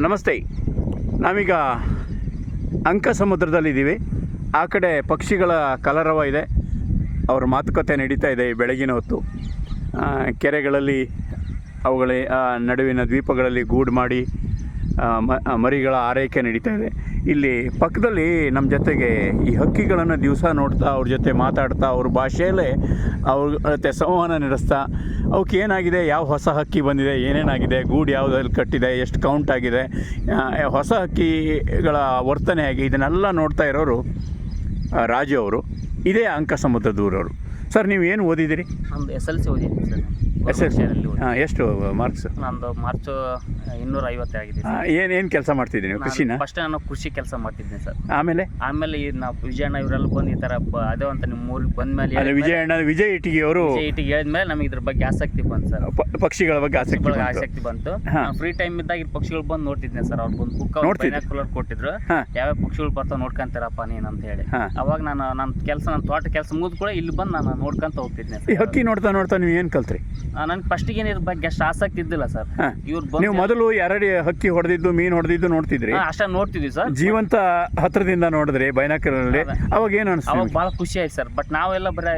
ನಮಸ್ತೆ. ನಾವೀಗ ಅಂಕ ಸಮುದ್ರದಲ್ಲಿದ್ದೀವಿ ಆ ಕಡೆ ಪಕ್ಷಿಗಳ ಕಲರವ ಇದೆ. ಅವರ ಮಾತುಕತೆ ನಡೀತಾ ಇದೆ ಬೆಳಗಿನ ಹೊತ್ತು. ಕೆರೆಗಳಲ್ಲಿ ಅವುಗಳ ನಡುವಿನ ದ್ವೀಪಗಳಲ್ಲಿ ಗೂಡು ಮಾಡಿ ಮರಿಗಳ ಆರೈಕೆ ನಡೀತಾ ಇದೆ. ಇಲ್ಲಿ ಪಕ್ಕದಲ್ಲಿ ನಮ್ಮ ಜೊತೆಗೆ ಈ ಹಕ್ಕಿಗಳನ್ನು ದಿವಸ ನೋಡ್ತಾ ಅವ್ರ ಜೊತೆ ಮಾತಾಡ್ತಾ ಅವ್ರ ಭಾಷೆಯಲ್ಲೇ ಅವ್ರ ಜೊತೆ ಸಂವಹನ ನಡೆಸ್ತಾ ಅವಕ್ಕೆ ಏನಾಗಿದೆ ಯಾವ ಹೊಸ ಹಕ್ಕಿ ಬಂದಿದೆ ಏನೇನಾಗಿದೆ ಗೂಡು ಯಾವುದಲ್ಲಿ ಕಟ್ಟಿದೆ ಎಷ್ಟು ಕೌಂಟ್ ಆಗಿದೆ ಹೊಸ ಹಕ್ಕಿಗಳ ವರ್ತನೆ ಆಗಿ ಇದನ್ನೆಲ್ಲ ನೋಡ್ತಾ ಇರೋರು ರಾಜು ಅವರು. ಇದೇ ಅಂಕ ಸಮುದ್ರ ದೂರವರು ಸರ್ ನೀವು ಏನು ಓದಿದಿರಿ ನಮ್ದು ಎಸ್ ಎಲ್ ಸಿ ಓದಿದ್ದೀನಿ ಸರ್. ಎಸ್ ಎಲ್ ಸಿ ಎಷ್ಟು ಮಾರ್ಕ್ಸ್? ನಂದು ಮಾರ್ಚ್ ಇನ್ನೂರ ಐವತ್ತೇ ಆಗಿದೆ ಏನು ಏನು ಕೆಲಸ ಮಾಡ್ತಿದ್ದೀನಿ ನೀವು? ಕೃಷಿನ? ಫಸ್ಟ್ ನಾನು ಕೃಷಿ ಕೆಲಸ ಮಾಡ್ತಿದ್ದೀನಿ ಸರ್. ಆಮೇಲೆ? ಆಮೇಲೆ ಈ ನಾವು ವಿಜಯಣ್ಣ ಇವರೆಲ್ಲ ಬಂದು ಈ ಥರ ಬ- ಅದೇ ಅಂತ ನಿಮ್ಮ ಊರಿಗೆ ಬಂದ್ಮೇಲೆ ಅದೇ ವಿಜಯಣ್ಣ ವಿಜಯ್ ಇಟ್ಟಿಗೆ ಅವರು ಇಟ್ಟಿಗೆ ಹೇಳಿದ್ಮೇಲೆ ನಮಗೆ ಇದ್ರ ಬಗ್ಗೆ ಆಸಕ್ತಿ ಬಂತು ಸರ್. ಪಕ್ಷಿಗಳ ಬಗ್ಗೆ ಆಸಕ್ತಿ ಬಂತು. ಆಸಕ್ತಿ ಬಂತು. ಹಾ. ಫ್ರೀ ಟೈಮ್ ಇದ್ದಾಗ ಈ ಪಕ್ಷಿಗಳು ಬಂದು ನೋಡ್ತಿದ್ದೆ ಸರ್. ಅವ್ರು ಬಂದು ಬುಕ್ ನೋಡ್ತಿದ್ದೆ. ಕಲರ್ ಕೊಟ್ಟಿದ್ರು. ಯಾವ ಯಾವ್ಯಾವ ಪಕ್ಷಿಗಳು ಬರ್ತಾವ ನೋಡ್ಕೊಂತಾರಪ್ಪ ನೀನು ಅಂತ ಹೇಳಿ. ಹಾ. ಅವಾಗ ನಾನು ನನ್ನ ಕೆಲಸ ನನ್ನ ತೋಟ ಕೆಲಸ ಮುಗಿದ ಕೂಡ ಇಲ್ಲಿ ಬಂದು ನಾನು ನೋಡ್ಕೊಂತ ಹೋಗ್ತಿದ್ದೆ ಸರ್. ಹಕ್ಕಿ ನೋಡ್ತಾ ನೋಡ್ತಾ ನೀವು ಏನು ಕಲ್ತ್ರಿ? ನನಗೆ ಫಸ್ಟಿಗೆ ಇದ್ರ ಬಗ್ಗೆ ಅಷ್ಟು ಆಸಕ್ತಿ ಇದ್ದಿಲ್ಲ ಸರ್. ಹಾ. ಇವ್ರು ನೀವು ಬಂದು ಮೊದಲು ಎರಡು ಹಕ್ಕಿ ಹೊಡೆದಿದ್ದು ಮೀನು ಹೊಡೆದಿದ್ದು ನೋಡ್ತಿದ್ರಿ? ಅಷ್ಟೇ ನೋಡ್ತಿದ್ವಿ ಸರ್. ಜೀವಂತ ಹತ್ರದಿಂದ ನೋಡಿದ್ರಿ ಬೈನಾಕರಲ್ಲಿ ಅಲ್ಲಿ ಅವಾಗ ಏನು ಅವಾಗ? ಭಾಳ ಖುಷಿ ಆಯ್ತು ಸರ್. ಬಟ್ ನಾವೆಲ್ಲ ಬರೀ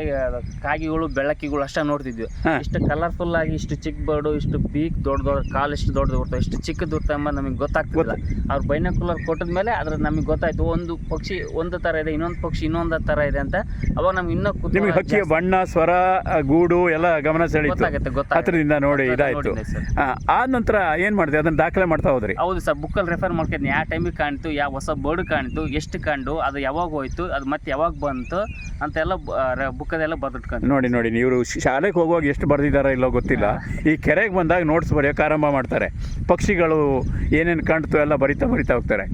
ಕಾಗಿಗಳು ಬೆಳ್ಳಕ್ಕಿಗಳು ಅಷ್ಟೇ ನೋಡ್ತಿದ್ವಿ. ಹಾ. ಇಷ್ಟು ಕಲರ್ಫುಲ್ ಆಗಿ ಇಷ್ಟು ಚಿಕ್ಕ ಬರ್ಡು ಇಷ್ಟು ಬೀಕ್ ದೊಡ್ಡ ದೊಡ್ಡ ಕಾಲು ಇಷ್ಟು ದೊಡ್ಡದು ಬರ್ತವೆ ಇಷ್ಟು ಚಿಕ್ಕದು ಇರ್ತವೆ ಎಂಬ ನಮಗೆ ಗೊತ್ತಾಗ್ತಿಲ್ಲ ಅವ್ರು ಬೈನಾಕುಲರ್ ಕೊಟ್ಟದ ಮೇಲೆ ಅದ್ರ ನಮಗೆ ಗೊತ್ತಾಯ್ತು. ಒಂದು ಪಕ್ಷಿ ಒಂದು ತರ ಇದೆ ಇನ್ನೊಂದು ಪಕ್ಷಿ ಇನ್ನೊಂದು ತರ ಇದೆ ಅಂತ ಅವಾಗ ನಮ್ಗೆ ಇನ್ನೂ ಕುತೂಹಲ ನಿಮಗೆ ಹಕ್ಕಿಯ ಜಾಸ್ತಿ ಬಣ್ಣ ಸ್ವರ ಆ, ಗೂಡು ಎಲ್ಲ ಗಮನ ಸೆಳೀತು ಗೊತ್ತಾಗುತ್ತೆ ಗೊತ್ತಾಗುತ್ತೆ. ಹತ್ರದಿಂದ ನೋಡಿ ಇದಾಯ್ತು. ನೋಡಿದ್ದೆ ಸರ್. ಆ, ಆದ ನಂತರ ಏನು ಮಾಡಿದೆ ಅದನ್ನ ದಾಖಲೆ ಮಾಡ್ತಾ ಹೋದ್ರಿ. ಹೌದು ಸರ್ ಬುಕ್ಕಲ್ಲಿ ರೆಫರ್ ಮಾಡ್ಕೊಂಡು ಯಾವ ಟೈಮಿಗೆ ಕಾಣ್ತು ಯಾವ ಹೊಸ ಬರ್ಡ್ ಕಾಣ್ತು ಎಷ್ಟು ಕಂಡು ಅದು ಯಾವಾಗ ಹೋಯ್ತು ಅದು ಮತ್ತೆ ಯಾವಾಗ ಬಂತು ಅಂತೆಲ್ಲ ಬುಕ್ಕದೆಲ್ಲ ಬರೆದಿಟ್ಕೊಂಡು ನೋಡಿ ನೋಡಿ ನೀವು ಶಾಲೆಗೆ ಹೋಗುವಾಗ ಎಷ್ಟು ಬರೆದಿದ್ದಾರೋ ಇಲ್ಲೋ ಗೊತ್ತಿಲ್ಲ. ಈ ಕೆರೆಗೆ ಬಂದಾಗ ನೋಟ್ಸ್ ಬರೆಯೋಕೆ ಆರಂಭ ಮಾಡ್ತಾರೆ. ಪಕ್ಷಿಗಳು ಏನೇನು ಕಾಣ್ತು ಎಲ್ಲ ಬರಿತಾ ಬರಿತಾ ಹೋಗ್ತಾರೆ.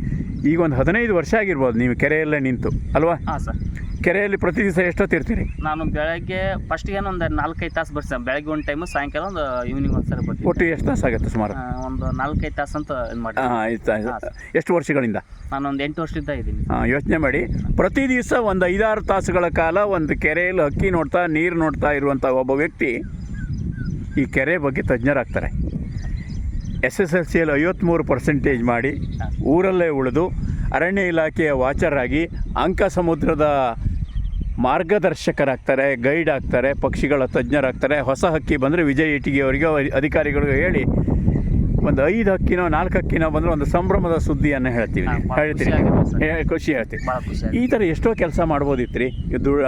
ಈಗ ಒಂದು ಹದಿನೈದು ವರ್ಷ ಆಗಿರ್ಬೋದು ನೀವು ಕೆರೆಯಲ್ಲೇ ನಿಂತು ಅಲ್ವಾ? ಹಾಂ ಸರ್. ಕೆರೆಯಲ್ಲಿ ಪ್ರತಿ ದಿವಸ ಎಷ್ಟೊತ್ತಿರ್ತೀರಿ ನಾನು ಬೆಳಗ್ಗೆ ಫಸ್ಟ್ಗೆ ಒಂದು ನಾಲ್ಕೈದು ತಾಸು ಬರ್ತೀನಿ ಬೆಳಗ್ಗೆ ಒಂದು ಟೈಮು ಸಾಯಂಕಾಲ ಒಂದು ಈವ್ನಿಂಗ್ ಒಂದು ಸರಿ ಬರ್ತೀನಿ ಒಟ್ಟು ಎಷ್ಟು ತಾಸು ಆಗುತ್ತೆ ಸುಮಾರು? ಆ, ಒಂದು ನಾಲ್ಕೈದು ತಾಸು ಅಂತ ಇದು ಮಾಡಿ ಹಾಂ ಎಷ್ಟು ವರ್ಷಗಳಿಂದ? ನಾನು ಒಂದು ಎಂಟು ವರ್ಷದಿಂದ ಇದ್ದೀನಿ. ಯೋಚನೆ ಮಾಡಿ. ಪ್ರತಿ ದಿವಸ ಒಂದು ಐದಾರು ತಾಸುಗಳ ಕಾಲ ಒಂದು ಕೆರೆಯಲ್ಲಿ ಅಕ್ಕಿ ನೋಡ್ತಾ ನೀರು ನೋಡ್ತಾ ಇರುವಂಥ ಒಬ್ಬ ವ್ಯಕ್ತಿ ಈ ಕೆರೆ ಬಗ್ಗೆ ತಜ್ಞರಾಗ್ತಾರೆ. ಎಸ್ ಎಸ್ ಎಲ್ ಸಿಯಲ್ಲಿ ಐವತ್ತ್ಮೂರು ಪರ್ಸೆಂಟೇಜ್ ಮಾಡಿ ಊರಲ್ಲೇ ಉಳಿದು ಅರಣ್ಯ ಇಲಾಖೆಯ ವಾಚರಾಗಿ ಅಂಕ ಸಮುದ್ರದ ಮಾರ್ಗದರ್ಶಕರಾಗ್ತಾರೆ ಗೈಡ್ ಆಗ್ತಾರೆ ಪಕ್ಷಿಗಳ ತಜ್ಞರಾಗ್ತಾರೆ. ಹೊಸ ಹಕ್ಕಿ ಬಂದರೆ ವಿಜಯ್ ಇಟಿಗೆ ಅವರಿಗೆ ಅಧಿಕಾರಿಗಳಿಗೆ ಹೇಳಿ ಒಂದು ಐದು ಹಕ್ಕಿನೋ ನಾಲ್ಕು ಹಕ್ಕಿನೋ ಬಂದರೆ ಒಂದು ಸಂಭ್ರಮದ ಸುದ್ದಿಯನ್ನು ಹೇಳ್ತೀವಿ ಹಾ, ಭಾಳ ಹೇಳ್ತೀರಿ ಖುಷಿ ಹೇಳ್ತೀವಿ ಈ ಥರ ಎಷ್ಟೋ ಕೆಲಸ ಮಾಡ್ಬೋದಿತ್ತು ರೀ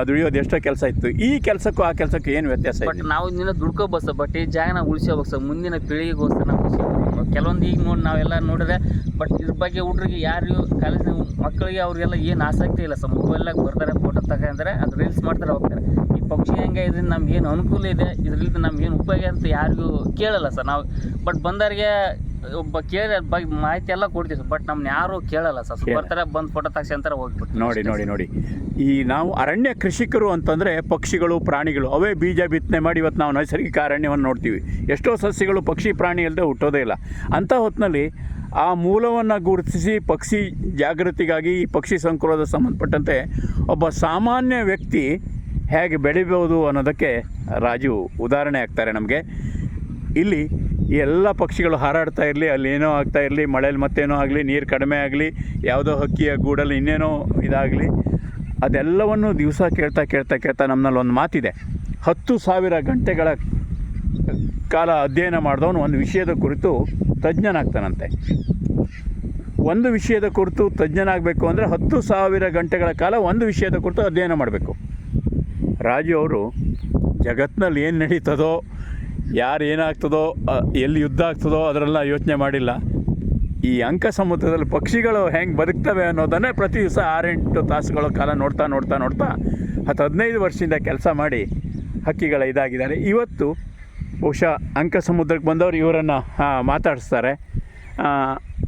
ದುಡಿಯೋದು ಎಷ್ಟೋ ಕೆಲಸ ಇತ್ತು. ಈ ಕೆಲಸಕ್ಕೂ ಆ ಕೆಲಸಕ್ಕೂ ಏನು ವ್ಯತ್ಯಾಸ ಬಟ್ ನಾವು ಇನ್ನೂ ದುಡ್ಕೋಬೋದು ಬಟ್ ಈ ಜಾಗನ ಉಳಿಸೋಬೇಕು ಸರ್. ಮುಂದಿನ ಪೀಳಿಗೆಗೋಸ್ಕರ ನಾವು ಕೆಲವೊಂದು ಈಗ ನೋಡಿ ನಾವೆಲ್ಲ ನೋಡಿದ್ರೆ ಬಟ್ ಇದ್ರ ಬಗ್ಗೆ ಹುಡ್ರಿಗೆ ಯಾರು ಕಾಲೇಜ್ ಮಕ್ಕಳಿಗೆ ಅವರಿಗೆಲ್ಲ ಏನು ಆಸಕ್ತಿ ಇಲ್ಲ. ಸರ್ ಮೊಬೈಲಾಗ ಬರ್ತಾರೆ ಫೋಟೋ ತಗೊಂಡ್ರೆ ಅದು ರೀಲ್ಸ್ ಮಾಡ್ತಾರೆ ಹೋಗ್ತಾರೆ. ಈ ಪಕ್ಷಿ ಹೆಂಗೆ ಇದರಿಂದ ನಮ್ಗೆ ಏನು ಅನುಕೂಲ ಇದೆ, ಇದರಿಂದ ನಮ್ಗೆ ಏನು ಉಪಯೋಗ ಅಂತ ಯಾರಿಗೂ ಕೇಳಲ್ಲ ಸರ್ ನಾವು. ಬಟ್ ಬಂದವರಿಗೆ ಒಬ್ಬ ಕೇಳಿ ಬಗ್ಗೆ ಮಾಹಿತಿ ಎಲ್ಲ ಕೊಡ್ತೀವಿ ಬಟ್ ನಮ್ನ ಯಾರು ಕೇಳಲ್ಲ ಸರ್. ಬರ್ತಾರೆ ಬಂದು ಫೋಟೋ ತೆಗ್ಸ್ಕೊಂತಾರೆ ಹೋಗ್ಬಿಟ್ಟು ನೋಡಿ ನೋಡಿ ನೋಡಿ. ಈ ನಾವು ಅರಣ್ಯ ಕೃಷಿಕರು ಅಂತಂದರೆ ಪಕ್ಷಿಗಳು ಪ್ರಾಣಿಗಳು ಅವೇ ಬೀಜ ಬಿತ್ತನೆ ಮಾಡಿ ಇವತ್ತು ನಾವು ನೈಸರ್ಗಿಕ ಅರಣ್ಯವನ್ನು ನೋಡ್ತೀವಿ. ಎಷ್ಟೋ ಸಸ್ಯಗಳು ಪಕ್ಷಿ ಪ್ರಾಣಿ ಇಲ್ಲದೆ ಹುಟ್ಟೋದೇ ಇಲ್ಲ. ಅಂಥ ಹೊತ್ತಿನಲ್ಲಿ ಆ ಮೂಲವನ್ನು ಗುರುತಿಸಿ ಪಕ್ಷಿ ಜಾಗೃತಿಗಾಗಿ ಈ ಪಕ್ಷಿ ಸಂಕುಲದ ಸಂಬಂಧಪಟ್ಟಂತೆ ಒಬ್ಬ ಸಾಮಾನ್ಯ ವ್ಯಕ್ತಿ ಹೇಗೆ ಬೆಳಿಬೋದು ಅನ್ನೋದಕ್ಕೆ ರಾಜು ಉದಾಹರಣೆ ಆಗ್ತಾರೆ ನಮಗೆ. ಇಲ್ಲಿ ಎಲ್ಲ ಪಕ್ಷಿಗಳು ಹಾರಾಡ್ತಾ ಇರಲಿ, ಅಲ್ಲಿ ಏನೋ ಆಗ್ತಾ ಇರಲಿ, ಮಳೇಲಿ ಮತ್ತೇನೋ ಆಗಲಿ, ನೀರು ಕಡಿಮೆ ಆಗಲಿ, ಯಾವುದೋ ಹಕ್ಕಿಯ ಗೂಡಲ್ಲಿ ಇನ್ನೇನೋ ಇದಾಗಲಿ, ಅದೆಲ್ಲವನ್ನು ದಿವಸ ಕೇಳ್ತಾ ಕೇಳ್ತಾ ಕೇಳ್ತಾ ನಮ್ಮಲ್ಲಿ ಒಂದು ಮಾತಿದೆ. ಹತ್ತು ಸಾವಿರ ಗಂಟೆಗಳ ಕಾಲ ಅಧ್ಯಯನ ಮಾಡಿದವನು ಒಂದು ವಿಷಯದ ಕುರಿತು ತಜ್ಞನಾಗ್ತಾನಂತೆ. ಒಂದು ವಿಷಯದ ಕುರಿತು ತಜ್ಞನಾಗಬೇಕು ಅಂದರೆ ಹತ್ತು ಸಾವಿರ ಗಂಟೆಗಳ ಕಾಲ ಒಂದು ವಿಷಯದ ಕುರಿತು ಅಧ್ಯಯನ ಮಾಡಬೇಕು. ರಾಜು ಅವರು ಜಗತ್ತಿನಲ್ಲಿ ಏನು ನಡೀತದೋ ಯಾರು ಏನಾಗ್ತದೋ ಎಲ್ಲಿ ಯುದ್ಧ ಆಗ್ತದೋ ಅದರೆಲ್ಲ ಯೋಚನೆ ಮಾಡಿಲ್ಲ. ಈ ಅಂಕ ಸಮುದ್ರದಲ್ಲಿ ಪಕ್ಷಿಗಳು ಹೆಂಗೆ ಬದುಕ್ತವೆ ಅನ್ನೋದನ್ನೇ ಪ್ರತಿ ದಿವಸ ಆರೆಂಟು ತಾಸುಗಳ ಕಾಲ ನೋಡ್ತಾ ನೋಡ್ತಾ ನೋಡ್ತಾ ಹತ್ತು ಹದಿನೈದು ವರ್ಷದಿಂದ ಕೆಲಸ ಮಾಡಿ ಹಕ್ಕಿಗಳ ಇದಾಗಿದ್ದಾರೆ. ಇವತ್ತು ಬಹುಶಃ ಅಂಕ ಸಮುದ್ರಕ್ಕೆ ಬಂದವರು ಇವರನ್ನು ಮಾತಾಡಿಸ್ತಾರೆ.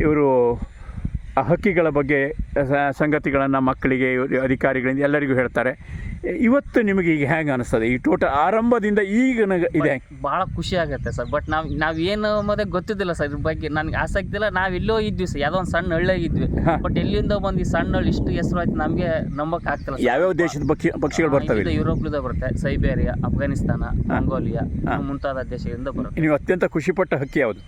ಇವರು ಆ ಹಕ್ಕಿಗಳ ಬಗ್ಗೆ ಸಂಗತಿಗಳನ್ನು ಮಕ್ಕಳಿಗೆ, ಅಧಿಕಾರಿಗಳಿಂದ ಎಲ್ಲರಿಗೂ ಹೇಳ್ತಾರೆ. ಇವತ್ತು ನಿಮಗೆ ಈಗ ಹೆಂಗೆ ಅನಿಸ್ತದೆ? ಈ ಟೋಟಲ್ ಆರಂಭದಿಂದ ಈಗ ಇದೆ. ಭಾಳ ಖುಷಿ ಆಗುತ್ತೆ ಸರ್. ಬಟ್ ನಾವು ನಾವು ಏನು ಮತ್ತೆ ಗೊತ್ತಿದ್ದಿಲ್ಲ ಸರ್. ಇದ್ರ ಬಗ್ಗೆ ನನಗೆ ಆಸಕ್ತಿ ಇಲ್ಲ ನಾವು ಎಲ್ಲೋ ಇದ್ವಿ ಸರ್. ಯಾವುದೋ ಒಂದು ಸಣ್ಣ ಹಳ್ಳಿಯಾಗಿದ್ವಿ. ಬಟ್ ಎಲ್ಲಿಂದ ಬಂದು ಈ ಸಣ್ಣ ಹಳ್ಳಿ ಇಷ್ಟು ಹೆಸರು ಆಯ್ತು ನಮಗೆ ನಂಬಕ್ ಆಗ್ತಿಲ್ಲ. ಯಾವ್ಯಾವ ದೇಶದ ಪಕ್ಷಿ ಪಕ್ಷಿಗಳು ಬರ್ತವೆ? ಯುರೋಪ್ಲಿಂದ ಬರುತ್ತೆ. ಸೈಬೇರಿಯಾ ಅಫ್ಘಾನಿಸ್ತಾನ ಮಂಗೋಲಿಯಾ ಮುಂತಾದ ದೇಶದಿಂದ ಬರುತ್ತೆ. ನೀವು ಅತ್ಯಂತ ಖುಷಿ ಪಟ್ಟ ಹಕ್ಕಿ ಯಾವುದು?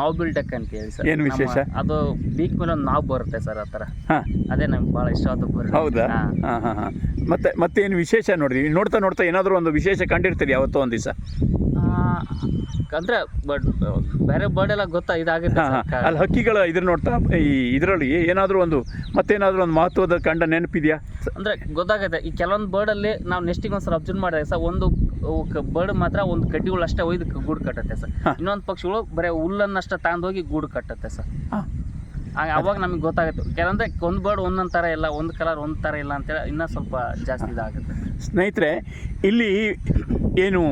ನಾವ್ ಡಕ್ ಅಂತ ಹೇಳಿ ಸರ್. ಏನು ವಿಶೇಷ? ಅದು ಬೀಕ್ ಮೇಲೆ ಒಂದು ನಾವ್ ಬರುತ್ತೆ ಸರ್ ಆ ಥರ. ಅದೇ ನಮ್ಗೆ ಭಾಳ ಇಷ್ಟ ಆದ ಹೌದಾ? ಹಾ. ಹಾಂ ಹಾಂ ಮತ್ತೇನು ವಿಶೇಷ ನೋಡಿದ್ವಿ ನೋಡ್ತಾ ನೋಡ್ತಾ ಏನಾದರೂ ಒಂದು ವಿಶೇಷ ಕಂಡಿರ್ತೀರಿ ಯಾವತ್ತೋ ಒಂದು ದಿವಸ? ಅಂದ್ರೆ ಬಟ್ ಬೇರೆ ಬರ್ಡ್ ಎಲ್ಲ ಗೊತ್ತಾ ಇದಾಗುತ್ತೆ ಅಲ್ಲಿ ಹಕ್ಕಿಗಳ ಇದ್ರ ನೋಡ್ತಾ ಈ ಇದರಲ್ಲಿ ಏನಾದರೂ ಒಂದು ಮತ್ತೇನಾದರೂ ಒಂದು ಮಹತ್ವದ ಕಂಡ ನೆನಪಿದೆಯಾ? ಅಂದ್ರೆ ಗೊತ್ತಾಗುತ್ತೆ ಈ ಕೆಲವೊಂದು ಬರ್ಡಲ್ಲಿ ನಾವು ನೆಕ್ಸ್ಟಿಗೆ ಒಂದ್ಸಲ ಅಬ್ಸರ್ವ್ ಮಾಡಿದಾಗ ಸರ್ ಒಂದು ಬರ್ಡ್ ಮಾತ್ರ ಒಂದು ಕಡ್ಡಿಗಳು ಅಷ್ಟೇ ಒಯ್ದು ಗೂಡು ಕಟ್ಟುತ್ತೆ ಸರ್. ಇನ್ನೊಂದು ಪಕ್ಷಿಗಳು ಬರೀ ಹುಲ್ಲನ್ನಷ್ಟೇ ತಗೊಂಡೋಗಿ ಗೂಡು ಕಟ್ಟುತ್ತೆ ಸರ್. ಅವಾಗ ನಮಗೆ ಗೊತ್ತಾಗುತ್ತೆ. ಕೆಲವೊಂದ್ರೆ ಒಂದು ಬರ್ಡ್ ಒಂದೊಂದು ಥರ ಇಲ್ಲ, ಒಂದು ಕಲರ್ ಒಂದು ಥರ ಇಲ್ಲ ಅಂತೇಳಿ ಇನ್ನೂ ಸ್ವಲ್ಪ ಜಾಸ್ತಿ ಇದಾಗುತ್ತೆ. ಸ್ನೇಹಿತರೆ, ಇಲ್ಲಿ ಏನು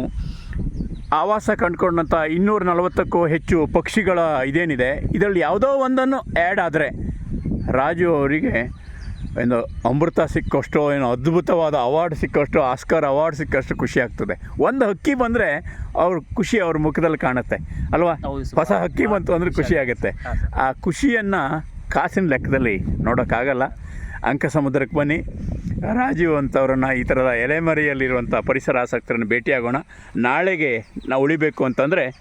ಆವಾಸ ಕಂಡುಕೊಂಡಂಥ ಇನ್ನೂರ ನಲವತ್ತಕ್ಕೂ ಹೆಚ್ಚು ಪಕ್ಷಿಗಳ ಇದೇನಿದೆ. ಇದರಲ್ಲಿ ಯಾವುದೋ ಒಂದನ್ನು ಆ್ಯಡ್ ಆದರೆ ರಾಜು ಅವರಿಗೆ ಏನು ಅಮೃತ ಸಿಕ್ಕಷ್ಟು ಏನು ಅದ್ಭುತವಾದ ಅವಾರ್ಡ್ ಸಿಕ್ಕಷ್ಟು ಆಸ್ಕರ್ ಅವಾರ್ಡ್ ಸಿಕ್ಕಷ್ಟು ಖುಷಿ ಆಗ್ತದೆ. ಒಂದು ಹಕ್ಕಿ ಬಂದರೆ ಅವ್ರ ಖುಷಿ ಅವ್ರ ಮುಖದಲ್ಲಿ ಕಾಣುತ್ತೆ. ಅಲ್ವಾ? ಹೊಸ ಹಕ್ಕಿ ಬಂತು ಅಂದರೆ ಖುಷಿ ಆಗುತ್ತೆ. ಆ ಖುಷಿಯನ್ನು ಕಾಸಿನ ಲೆಕ್ಕದಲ್ಲಿ ನೋಡೋಕ್ಕಾಗಲ್ಲ. ಅಂಕ ಸಮುದ್ರಕ್ಕೆ ಬನ್ನಿ. ರಾಜೀವ್ ಅಂತವ್ರನ್ನ ಈ ಥರದ ಎಲೆಮರೆಯಲ್ಲಿರುವಂಥ ಪರಿಸರ ಆಸಕ್ತರನ್ನು ಭೇಟಿಯಾಗೋಣ. ನಾಳೆಗೆ ನಾವು ಉಳಿಬೇಕು ಅಂತಂದರೆ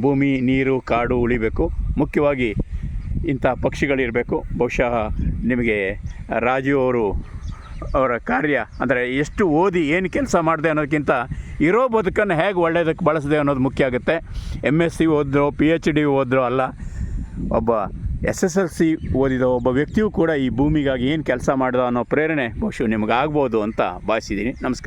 ಭೂಮಿ ನೀರು ಕಾಡು ಉಳಿಬೇಕು. ಮುಖ್ಯವಾಗಿ ಇಂಥ ಪಕ್ಷಿಗಳಿರಬೇಕು. ಬಹುಶಃ ನಿಮಗೆ ರಾಜೀವ್ ಅವರು ಅವರ ಕಾರ್ಯ, ಅಂದರೆ ಎಷ್ಟು ಓದಿ ಏನು ಕೆಲಸ ಮಾಡಿದೆ ಅನ್ನೋದಕ್ಕಿಂತ ಇರೋ ಬದುಕನ್ನು ಹೇಗೆ ಒಳ್ಳೆಯದಕ್ಕೆ ಬಳಸಿದೆ ಅನ್ನೋದು ಮುಖ್ಯ ಆಗುತ್ತೆ. ಎಂ ಎಸ್ ಸಿ ಓದ್ರೋ ಪಿ ಎಚ್ ಡಿ ಓದ್ರು ಅಲ್ಲ, ಒಬ್ಬ ಎಸ್ ಎಸ್ ಎಲ್ ಸಿ ಓದಿದ ಒಬ್ಬ ವ್ಯಕ್ತಿಯೂ ಕೂಡ ಈ ಭೂಮಿಗಾಗಿ ಏನು ಕೆಲಸ ಮಾಡಿದ ಅನ್ನೋ ಪ್ರೇರಣೆ ಬಹುಶಃ ನಿಮಗಾಗ್ಬೋದು ಅಂತ ಭಾವಿಸಿದ್ದೀನಿ. ನಮಸ್ಕಾರ.